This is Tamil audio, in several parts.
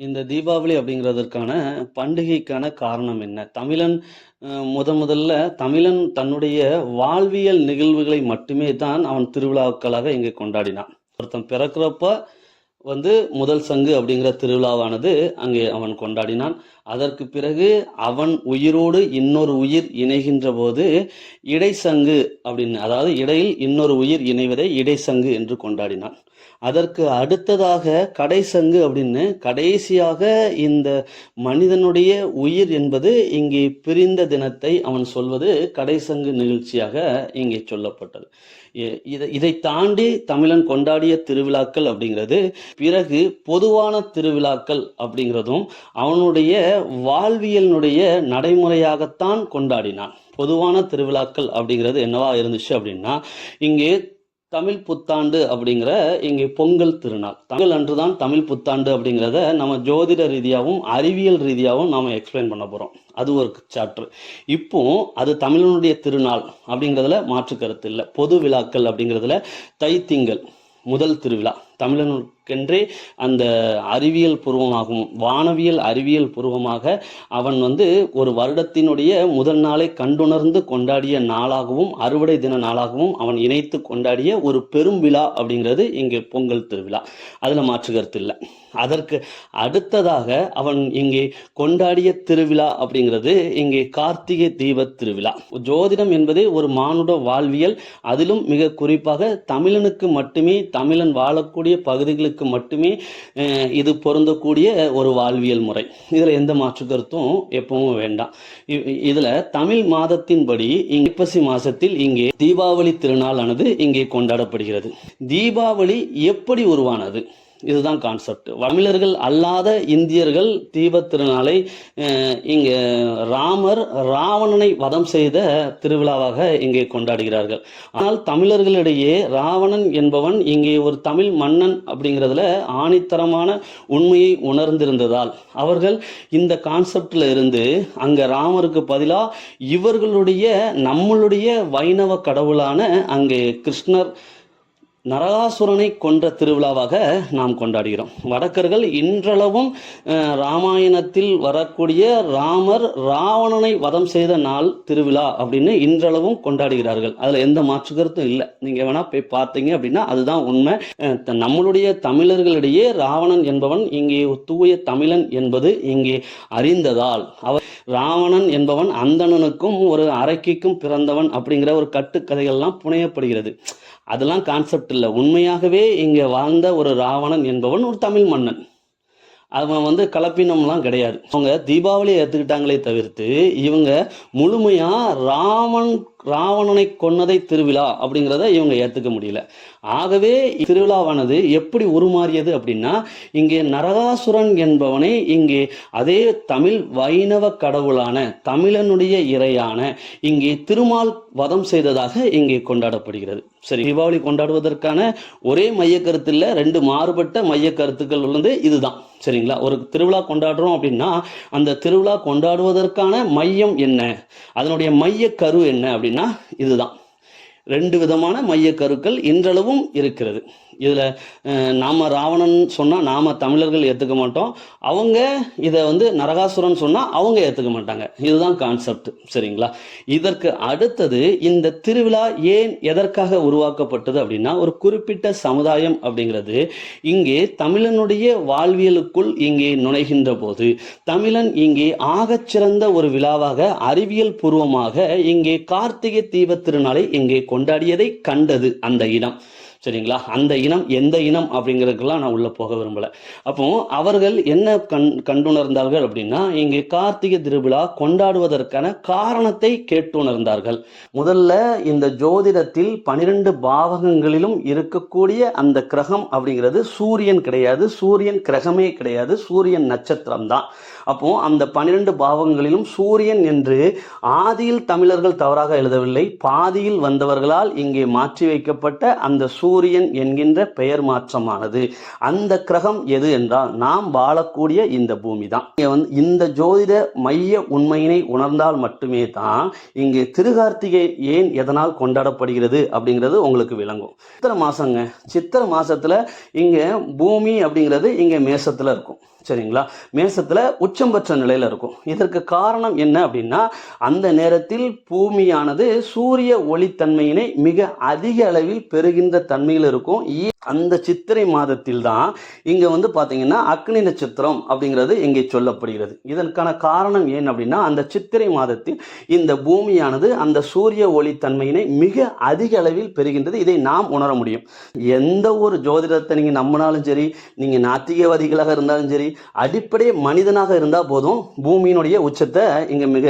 இந்த தீபாவளி அப்படிங்கிறதற்கான பண்டிகைக்கான காரணம் என்ன? தமிழன் முத முதல்ல தமிழன் தன்னுடைய வாழ்வியல் நிகழ்வுகளை மட்டுமே தான் அவன் திருவிழாக்களாக இங்கே கொண்டாடினான். ஒருத்தன் பிறக்கிறப்ப வந்து முதல் சங்கு அப்படிங்கிற திருவிழாவானது அங்கே அவன் கொண்டாடினான். அதற்கு பிறகு அவன் உயிரோடு இன்னொரு உயிர் இணைகின்ற போது இடைசங்கு அப்படின்னு அதாவது இடையில் இன்னொரு உயிர் இணைவதை இடைசங்கு என்று கொண்டாடினான். அதற்கு அடுத்ததாக கடைசங்கு அப்படின்னு கடைசியாக இந்த மனிதனுடைய உயிர் என்பது இங்கே பிரிந்த தினத்தை அவன் சொல்வது கடைசங்கு நிகழ்ச்சியாக இங்கே சொல்லப்பட்டது. இதை இதை தாண்டி தமிழன் கொண்டாடிய திருவிழாக்கள் அப்படிங்கிறது பிறகு பொதுவான திருவிழாக்கள் அப்படிங்கிறதும் அவனுடைய வாழ்வியலினுடைய நடைமுறையாகத்தான் கொண்டாடினான். பொதுவான திருவிழாக்கள் அப்படிங்கிறது என்னவா இருந்துச்சு அப்படின்னா இங்கே தமிழ் புத்தாண்டு அப்படிங்கிற இங்கே பொங்கல் திருநாள். தமிழ் அன்றுதான் தமிழ் புத்தாண்டு அப்படிங்கிறத நம்ம ஜோதிட ரீதியாகவும் அறிவியல் ரீதியாகவும் நாம் எக்ஸ்பிளைன் பண்ண போகிறோம் அது ஒரு சாப்டர் இப்போ அது தமிழனுடைய திருநாள் அப்படிங்கிறதுல மாற்று கருத்து இல்லை. பொது விழாக்கள் அப்படிங்கிறதுல தைத்திங்கள் முதல் திருவிழா. தமிழனுக்கென்றே அந்த அறிவியல் பூர்வமாகவும் வானவியல் அறிவியல் பூர்வமாக அவன் வந்து ஒரு வருடத்தினுடைய முதல் நாளை கண்டுணர்ந்து கொண்டாடிய நாளாகவும் அறுவடை தின நாளாகவும் அவன் இணைத்து கொண்டாடிய ஒரு பெரும் விழா அப்படிங்கிறது இங்கே பொங்கல் திருவிழா. அதில் மாற்று கருத்து இல்லை. அதற்கு அடுத்ததாக அவன் இங்கே கொண்டாடிய திருவிழா அப்படிங்கிறது இங்கே கார்த்திகை தீப திருவிழா. ஜோதிடம் என்பதே ஒரு மானுட வாழ்வியல். அதிலும் மிக குறிப்பாக தமிழனுக்கு மட்டுமே தமிழன் வாழக்கூடிய பகுதிகளுக்கு மட்டுமே இது பொருந்தக்கூடிய ஒரு வாழ்வியல் முறை. இதில் எந்த மாற்று கருத்தும் எப்பவும் வேண்டாம். இதில் இதுல தமிழ் மாதத்தின்படி இங்க ஐப்பசி மாசத்தில் இங்கே தீபாவளி திருநாளானது இங்கே கொண்டாடப்படுகிறது. தீபாவளி எப்படி உருவானது? இதுதான் கான்செப்ட் தமிழர்கள் அல்லாத இந்தியர்கள் தீபத் திருநாளை இங்கே ராமர் ராவணனை வதம் செய்த திருவிழாவாக இங்கே கொண்டாடுகிறார்கள். ஆனால் தமிழர்களிடையே ராவணன் என்பவன் இங்கே ஒரு தமிழ் மன்னன் அப்படிங்கிறதுல ஆணித்தரமான உண்மையை உணர்ந்திருந்ததால் அவர்கள் இந்த கான்செப்டில் இருந்து அங்கே ராமருக்கு பதிலாக இவர்களுடைய நம்மளுடைய வைணவ கடவுளான அங்கே கிருஷ்ணர் நரகாசுரனை கொன்ற திருவிழாவாக நாம் கொண்டாடுகிறோம். வடக்கர்கள் இன்றளவும் ராமாயணத்தில் வரக்கூடிய ராமர் ராவணனை வதம் செய்த நாள் திருவிழா அப்படின்னு இன்றளவும் கொண்டாடுகிறார்கள். அதில் எந்த மாற்று கருத்தும் இல்லை. நீங்கள் வேணா போய் பார்த்தீங்க அப்படின்னா அதுதான் உண்மை. த- நம்மளுடைய தமிழர்களிடையே ராவணன் என்பவன் இங்கே தூய தமிழன் என்பது இங்கே அறிந்ததால். அவர் ராவணன் என்பவன் அந்தணனுக்கும் ஒரு அரக்கிக்கும் பிறந்தவன் அப்படிங்கிற ஒரு கட்டுக்கதைகள்லாம் புனையப்படுகிறது. அதெல்லாம் கான்செப்ட் இல்லை. உண்மையாகவே இங்கே வாழ்ந்த ஒரு ராவணன் என்பவன் ஒரு தமிழ் மன்னன். அவன் வந்து கலப்பினம்லாம் கிடையாது. அவங்க தீபாவளியை ஏற்றுக்கிட்டாங்களே தவிர்த்து இவங்க முழுமையாக ராமன் ராவணனை கொன்னதை திருவிழா அப்படிங்கிறத இவங்க ஏற்றுக்க முடியல. ஆகவே திருவிழாவானது எப்படி உருமாறியது அப்படின்னா இங்கே நரகாசுரன் என்பவனை இங்கே அதே தமிழ் வைணவ கடவுளான தமிழனுடைய இறையான இங்கே திருமால் வதம் செய்ததாக இங்கே கொண்டாடப்படுகிறது. சரி தீபாவளி கொண்டாடுவதற்கான ஒரே மைய கருத்தில் ரெண்டு மாறுபட்ட மைய கருத்துக்கள் உள்ளது இதுதான். சரிங்களா? ஒரு திருவிழா கொண்டாடுறோம் அப்படின்னா அந்த திருவிழா கொண்டாடுவதற்கான மையம் என்ன? அதனுடைய மைய கரு என்ன அப்படின்னா இதுதான். ரெண்டு விதமான மைய கருக்கள் இன்றளவும் இருக்கிறது. இதில் நாம் ராவணன் சொன்னால் நாம் தமிழர்கள் ஏற்றுக்க மாட்டோம். அவங்க இதை வந்து நரகாசுரன் சொன்னால் அவங்க ஏற்றுக்க மாட்டாங்க. இதுதான் கான்செப்ட் சரிங்களா? இதற்கு அடுத்தது இந்த திருவிழா ஏன் எதற்காக உருவாக்கப்பட்டது அப்படின்னா ஒரு குறிப்பிட்ட சமுதாயம் அப்படிங்கிறது இங்கே தமிழனுடைய வாழ்வியலுக்குள் இங்கே நுழைகின்ற போது தமிழன் இங்கே ஆகச்சிறந்த ஒரு விழாவாக அறிவியல் பூர்வமாக இங்கே கார்த்திகை தீபத் திருநாளை இங்கே கொண்டாடியதை கண்டது அந்த இடம். சரிங்களா? அந்த இனம் எந்த இனம் அப்படிங்கிறதுக்கெல்லாம் நான் உள்ளே போக விரும்பலை. அப்போ அவர்கள் என்ன கண் கண்டுணர்ந்தார்கள் அப்படின்னா இங்கே கார்த்திகை திருவிழா கொண்டாடுவதற்கான காரணத்தை கேட்டுணர்ந்தார்கள். முதல்ல இந்த ஜோதிடத்தில் பனிரெண்டு பாவகங்களிலும் இருக்கக்கூடிய அந்த கிரகம் அப்படிங்கிறது சூரியன் கிடையாது. சூரியன் கிரகமே கிடையாது. சூரியன் நட்சத்திரம் தான் அப்போ அந்த பன்னிரண்டு பாவங்களிலும் சூரியன் என்று ஆதியில் தமிழர்கள் தவறாக எழுதவில்லை பாதியில் வந்தவர்களால் இங்கே மாற்றி வைக்கப்பட்ட அந்த சூரியன் என்கின்ற பெயர் மாற்றமானது. அந்த கிரகம் எது என்றால் நாம் வாழக்கூடிய இந்த பூமி தான் வந்து இந்த ஜோதிட மைய உண்மையினை உணர்ந்தால் மட்டுமே தான் இங்கே திருகார்த்திகை ஏன் எதனால் கொண்டாடப்படுகிறது அப்படிங்கிறது உங்களுக்கு விளங்கும். சித்திரை மாசங்க சித்திரை மாசத்துல இங்க பூமி அப்படிங்கிறது இங்க மேசத்துல இருக்கும். சரிங்களா? மேசத்துல உச்சம் பெற்ற நிலையில இருக்கும். இதற்கு காரணம் என்ன அப்படின்னா அந்த நேரத்தில் பூமியானது சூரிய ஒளித்தன்மையினை மிக அதிக அளவில் பெறுகின்ற தன்மையில் இருக்கும். அந்த சித்திரை மாதத்தில் தான் இங்கே வந்து பார்த்தீங்கன்னா அக்னி நட்சத்திரம் அப்படிங்கிறது இங்கே சொல்லப்படுகிறது. இதற்கான காரணம் ஏன் அப்படின்னா அந்த சித்திரை மாதத்தில் இந்த பூமியானது அந்த சூரிய ஒளித்தன்மையினை மிக அதிக அளவில் பெறுகின்றது. இதை நாம் உணர முடியும். எந்த ஒரு ஜோதிடத்தை நீங்கள் நம்பினாலும் சரி நீங்கள் நாத்திகவாதிகளாக இருந்தாலும் சரி அடிப்படை மனிதனாக இருந்தால் போதும் பூமியினுடைய உச்சத்தை இங்கே மிக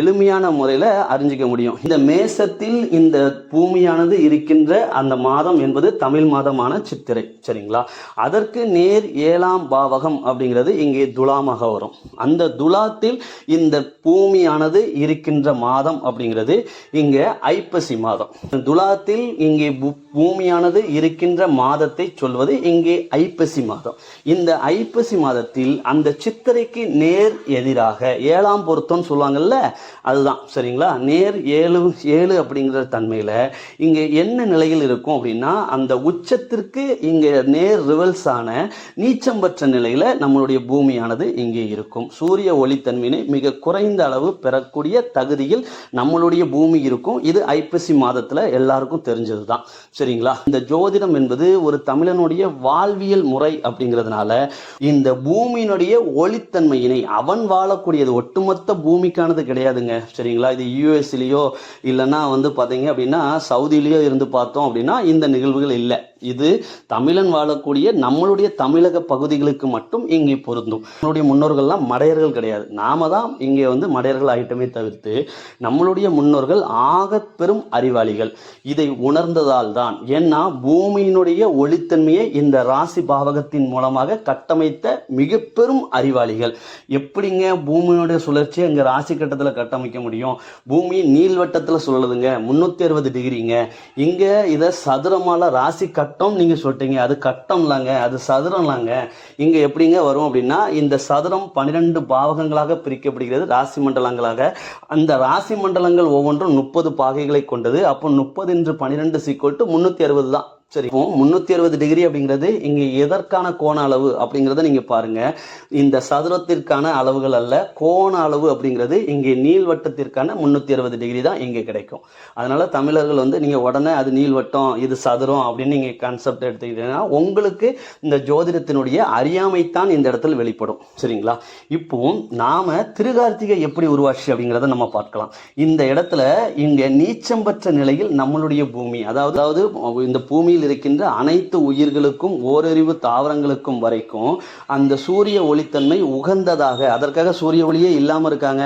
எளிமையான முறையில் அறிஞ்சிக்க முடியும். இந்த மேசத்தில் இந்த பூமியானது இருக்கின்ற அந்த மாதம் என்பது தமிழ் மாதமான சித்திரை சரிங்களா? அதற்கு நேர் ஏழாம் பாவகம் அப்படிங்கிறது இங்கே துலாமாக வரும். அந்த துலாத்தில் இந்த பூமியானது இருக்கின்ற மாதம் அப்படிங்கிறது இங்கே ஐப்பசி மாதம். துலாத்தில் இங்கே பூமியானது இருக்கின்ற மாதத்தை சொல்வது இங்கே ஐப்பசி மாதம். இந்த ஐப்பசி மாதத்தில் அந்த சித்திரைக்கு நேர் எதிராக ஏழாம் பொருத்தம்னு சொல்லுவாங்கல்ல அதுதான். சரிங்களா? நேர் ஏழு ஏழு அப்படிங்கிற தன்மையில் இங்கே என்ன நிலையில் இருக்கும் அப்படின்னா அந்த உச்சத்திற்கு இங்கே நேர் ரிவல்ஸ் ஆன நீச்சம் பெற்ற நிலையில் நம்மளுடைய பூமியானது இங்கே இருக்கும். சூரிய ஒளித்தன்மையினை மிக குறைந்த அளவு பெறக்கூடிய தகுதியில் நம்மளுடைய பூமி இருக்கும். இது ஐப்பசி மாதத்தில் எல்லாருக்கும் தெரிஞ்சது தான் சரிங்களா? இந்த ஜோதிடம் என்பது ஒரு தமிழனுடைய வாழ்வியல் முறை அப்படிங்கிறதுனால இந்த பூமியினுடைய ஒளித்தன்மையினை அவன் வாழக்கூடியது ஒட்டுமொத்த பூமிக்கானது கிடையாதுங்க. சரிங்களா? இது யூஎஸ்லேயோ இல்லைன்னா வந்து பார்த்தீங்க அப்படின்னா சவுதியிலேயோ இருந்து பார்த்தோம் அப்படின்னா இந்த நிகழ்வுகள் இல்லை. இது தமிழன் வாழக்கூடிய நம்மளுடைய தமிழக பகுதிகளுக்கு மட்டும் இங்கே பொருந்தும். நம்மளுடைய முன்னோர்கள்லாம் மடையர்கள் கிடையாது. நாம தான் இங்கே வந்து மடையர்கள் ஆகிட்டமே தவிர்த்து நம்மளுடைய முன்னோர்கள் ஆக பெரும் அறிவாளிகள். இதை உணர்ந்ததால் தான் ஏன்னா பூமியினுடைய ஒளித்தன்மையை இந்த ராசி பாவகத்தின் மூலமாக கட்டமைத்த மிக பெரும் அறிவாளிகள். எப்படிங்க பூமியினுடைய சுழற்சியை இங்கே ராசி கட்டத்தில் கட்டமைக்க முடியும்? பூமி நீள்வட்டத்தில் சுழலுதுங்க முந்நூற்றி அறுபது டிகிரிங்க. இங்கே இதை சதுரமால ராசி கட்டம் நீங்கள் சொல்லிட்டீங்க. அது கட்டம் இல்லைங்க அது சதுரம் இல்லைங்க எப்படிங்க வரும் அப்படின்னா இந்த சதுரம் பன்னிரெண்டு பாவகங்களாக பிரிக்கப்படுகிறது ராசி மண்டலங்களாக. அந்த ராசி மண்டலங்கள் ஒவ்வொன்றும் முப்பது பாகைகளை கொண்டது. அப்போ முப்பது என்று பன்னிரெண்டு சீக்கோட்டு முந்நூற்றி முன்னூத்தி அறுபது தான். சரி இப்போ முன்னூத்தி அறுபது டிகிரி அப்படிங்கிறது இங்க எதற்கான கோண அளவு அப்படிங்கிறத நீங்க பாருங்க. இந்த சதுரத்திற்கான அளவுகள் அல்ல கோண அளவு அப்படிங்கிறது இங்கே நீள்வட்டத்திற்கான முன்னூத்தி அறுபது டிகிரி தான் இங்கே கிடைக்கும். அதனால தமிழர்கள் வந்து நீங்க உடனே அது நீள்வட்டம் இது சதுரம் அப்படின்னு நீங்க கான்செப்ட் எடுத்துக்கிட்டீங்கன்னா உங்களுக்கு இந்த ஜோதிடத்தினுடைய அறியாமைத்தான் இந்த இடத்துல வெளிப்படும். சரிங்களா? இப்போ நாம திருகார்த்திகை எப்படி உருவாச்சு அப்படிங்கிறத நம்ம பார்க்கலாம். இந்த இடத்துல இங்க நீச்சம் பெற்ற நிலையில் நம்மளுடைய பூமி அதாவது அதாவது இந்த பூமியில் இருக்கின்ற அனைத்து உயிர்களுக்கும் ஓரறிவு தாவரங்களுக்கும் வரைக்கும் அந்த சூரிய ஒளித்தன்மை உகந்ததாக அதற்காக சூரிய ஒளியே இல்லாமல் இருக்காங்க.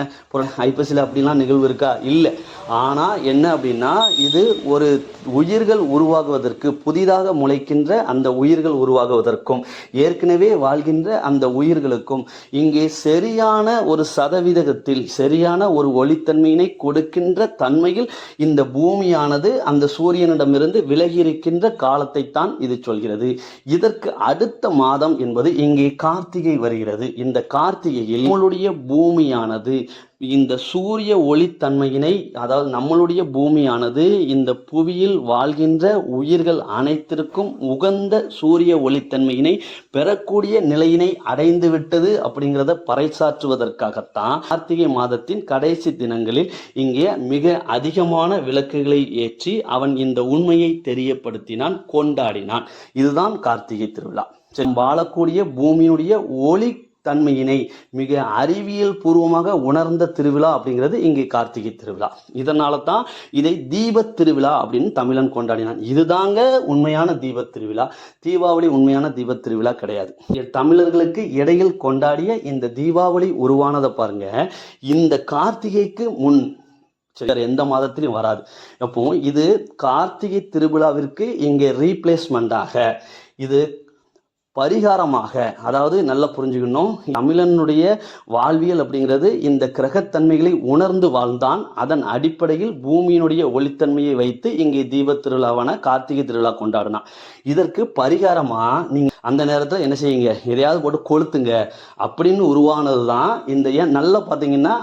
ஐப்பசியில் அப்படிலாம் நிகழ்வு இருக்கா? இல்லை. ஆனா என்ன அப்படின்னா இது ஒரு உயிர்கள் உருவாகுவதற்கு புதிதாக முளைக்கின்ற அந்த உயிர்கள் உருவாகுவதற்கும் ஏற்கனவே வாழ்கின்ற அந்த உயிர்களுக்கும் இங்கே சரியான ஒரு சதவீதத்தில் சரியான ஒரு ஒளித்தன்மையினை கொடுக்கின்ற தன்மையில் இந்த பூமியானது அந்த சூரியனிடமிருந்து விலகி இருக்கின்ற காலத்தை தான் இது சொல்கிறது. இதற்கு அடுத்த மாதம் என்பது இங்கே கார்த்திகை வருகிறது. இந்த கார்த்திகையில் நம்மளுடைய பூமியானது இந்த சூரிய ஒளித்தன்மையினை அதாவது நம்மளுடைய பூமியானது இந்த புவியில் வாழ்கின்ற உயிர்கள் அனைத்திற்கும் உகந்த சூரிய ஒளித்தன்மையினை பெறக்கூடிய நிலையினை அடைந்து விட்டது அப்படிங்கிறத பறைசாற்றுவதற்காகத்தான் கார்த்திகை மாதத்தின் கடைசி தினங்களில் இங்கே மிக அதிகமான விளக்குகளை ஏற்றி அவன் இந்த உண்மையை தெரியப்படுத்தினான் கொண்டாடினான். இதுதான் கார்த்திகை திருவிழா. சரி, வாழக்கூடிய பூமியுடைய ஒளி தன்மையினை மிக அறிவியல் பூர்வமாக உணர்ந்த திருவிழா அப்படிங்கிறது இங்கே கார்த்திகை திருவிழா. இதனால தான் இதை தீபத் திருவிழா அப்படின்னு தமிழன் கொண்டாடினான். இதுதாங்க உண்மையான தீபத் திருவிழா. தீபாவளி உண்மையான தீபத் திருவிழா கிடையாது. தமிழர்களுக்கு இடையில் கொண்டாடிய இந்த தீபாவளி உருவானதை பாருங்க. இந்த கார்த்திகைக்கு முன் சரி, எந்த மாதத்திலையும் வராது. அப்போ இது கார்த்திகை திருவிழாவிற்கு இங்கே ரீப்ளேஸ்மெண்டாக இது பரிகாரமாக அதாவது நல்லா புரிஞ்சுக்கணும். தமிழனுடைய வாழ்வியல் அப்படிங்கிறது இந்த கிரகத்தன்மைகளை உணர்ந்து வாழ்ந்தான். அதன் அடிப்படையில் பூமியினுடைய ஒளித்தன்மையை வைத்து இங்கே தீபத் திருவிழாவான கார்த்திகை திருவிழா கொண்டாடினான் இதற்கு பரிகாரமா? நீங்க அந்த நேரத்தில் என்ன செய்யுங்க? எதையாவது போட்டு கொளுத்துங்க. அப்படின்னு உருவானது தான் இந்த ஏன் நல்லா பார்த்தீங்கன்னா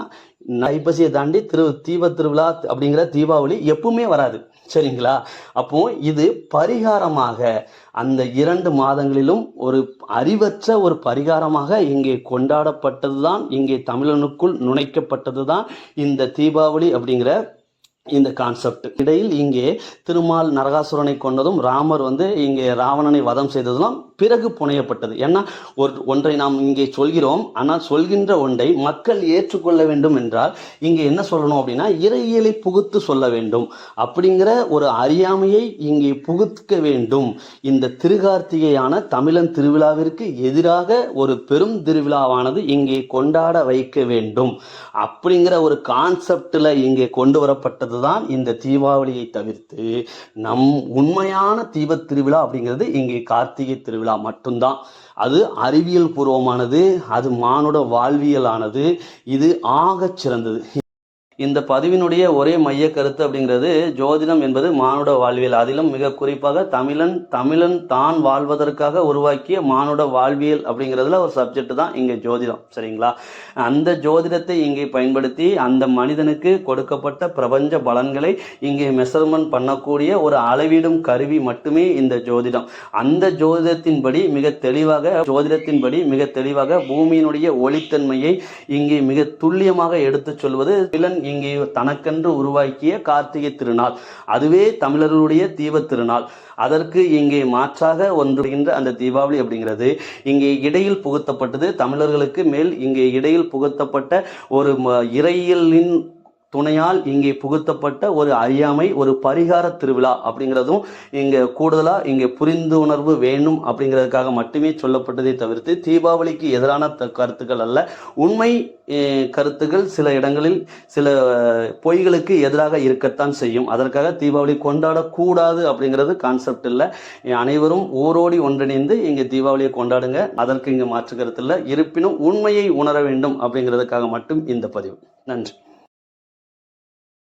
ஐப்பசியை தாண்டி திரு தீப திருவிழா அப்படிங்கிற தீபாவளி எப்பவுமே வராது. சரிங்களா? அப்போ இது பரிகாரமாக அந்த இரண்டு மாதங்களிலும் ஒரு அறிவற்ற ஒரு பரிகாரமாக இங்கே கொண்டாடப்பட்டதுதான் இங்கே தமிழனுக்குள் நுழைக்கப்பட்டதுதான் இந்த தீபாவளி அப்படிங்கிற இந்த கான்செப்ட் இடையில் இங்கே திருமால் நரகாசுரனை கொண்டதும் ராமர் வந்து இங்கே ராவணனை வதம் செய்ததும் பிறகு புனையப்பட்டது. ஏன்னா ஒரு ஒன்றை நாம் இங்கே சொல்கிறோம் ஆனால் சொல்கின்ற ஒன்றை மக்கள் ஏற்றுக்கொள்ள வேண்டும் என்றால் இங்கே என்ன சொல்லணும் அப்படின்னா இறையியலை புகுத்து சொல்ல வேண்டும். அப்படிங்கிற ஒரு அறியாமையை இங்கே புகுத்த வேண்டும். இந்த திருகார்த்திகையான தமிழன் திருவிழாவிற்கு எதிராக ஒரு பெரும் திருவிழாவானது இங்கே கொண்டாட வைக்க வேண்டும். அப்படிங்கிற ஒரு கான்செப்டில் இங்கே கொண்டு வரப்பட்டது தான் இந்த தீபாவளியை தவிர்த்து நம் உண்மையான தீபத் திருவிழா அப்படிங்கிறது இங்கே கார்த்திகை திருவிழா மட்டும்தான். அது அறிவியல் பூர்வமானது அது மானுட வாழ்வியலானது இது ஆகச் சிறந்தது. இந்த பதிவினுடைய ஒரே மைய கருத்து அப்படிங்கிறது ஜோதிடம் என்பது மானுட வாழ்வியல். அதிலும் மிக குறிப்பாக தமிழன் தமிழன் தான் வாழ்வதற்காக உருவாக்கிய மானுட வாழ்வியல் அப்படிங்கிறதுல ஒரு சப்ஜெக்ட் தான் இங்கே ஜோதிடம். சரிங்களா? அந்த ஜோதிடத்தை இங்கே பயன்படுத்தி அந்த மனிதனுக்கு கொடுக்கப்பட்ட பிரபஞ்ச பலன்களை இங்கே மெஷர்மெண்ட் பண்ணக்கூடிய ஒரு அளவிடும் கருவி மட்டுமே இந்த ஜோதிடம். அந்த ஜோதிடத்தின்படி மிக தெளிவாக ஜோதிடத்தின்படி மிக தெளிவாக பூமியினுடைய ஒளித்தன்மையை இங்கே மிக துல்லியமாக எடுத்துச் சொல்வது. பிலன் இங்கே தனக்கென்று உருவாக்கிய கார்த்திகை திருநாள். அதுவே தமிழர்களுடைய தீபத் திருநாள். அதற்கு இங்கே மாற்றாக ஒன்றுகின்ற அந்த தீபாவளி அப்படிங்கிறது இங்கே இடையில் புகுத்தப்பட்டது. தமிழர்களுக்கு மேல் இங்கே இடையில் புகுத்தப்பட்ட ஒரு ம- இறையியலின் துணையால் இங்கே புகுத்தப்பட்ட ஒரு அறியாமை ஒரு பரிகார திருவிழா அப்படிங்கிறதும் இங்கே கூடுதலாக இங்கே புரிந்து உணர்வு வேணும் அப்படிங்கிறதுக்காக மட்டுமே சொல்லப்பட்டதை தவிர்த்து தீபாவளிக்கு எதிரான த- கருத்துக்கள் அல்ல. உண்மை கருத்துக்கள் சில இடங்களில் சில பொய்களுக்கு எதிராக இருக்கத்தான் செய்யும். அதற்காக தீபாவளி கொண்டாடக்கூடாது அப்படிங்கிறது கான்செப்ட் இல்லை. அனைவரும் ஊரோடி ஒன்றிணைந்து இங்கே தீபாவளியை கொண்டாடுங்க. அதற்கு இங்கே மாற்று கருத்து இல்லை. இருப்பினும் உண்மையை உணர வேண்டும் அப்படிங்கிறதுக்காக மட்டும் இந்த பதிவு. நன்றி.